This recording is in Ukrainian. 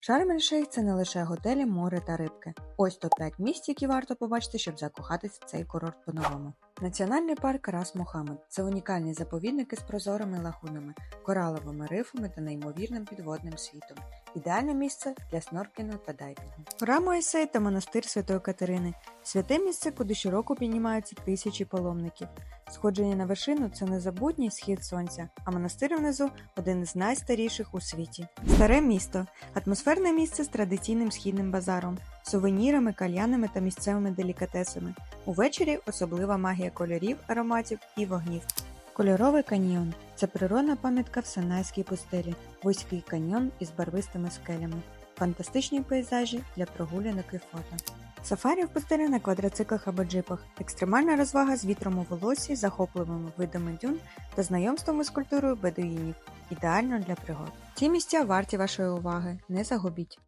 Шарм-ель-Шейх – це не лише готелі, море та рибки. Ось топ-5 місць, які варто побачити, щоб закохатися в цей курорт по-новому. Національний парк Рас Мохаммед – це унікальні заповідники з прозорими лагунами, кораловими рифами та неймовірним підводним світом. Ідеальне місце для снорклінгу та дайвінгу. Гора Моїсей та монастир Святої Катерини – святе місце, куди щороку піднімаються тисячі паломників. Сходження на вершину це незабутній схід сонця, а монастир внизу один з найстаріших у світі. Старе місто атмосферне місце з традиційним східним базаром, сувенірами, кальянами та місцевими делікатесами. Увечері особлива магія кольорів, ароматів і вогнів. Кольоровий каньйон це природна пам'ятка в Синайській пустелі, вузький каньйон із барвистими скелями, фантастичні пейзажі для прогулянок і фото. Сафарі в пустелі на квадроциклах або джипах, екстремальна розвага з вітром у волосі, захопливими видами дюн та знайомством із культурою бедуїнів. Ідеально для пригод. Ці місця варті вашої уваги, не загубіть.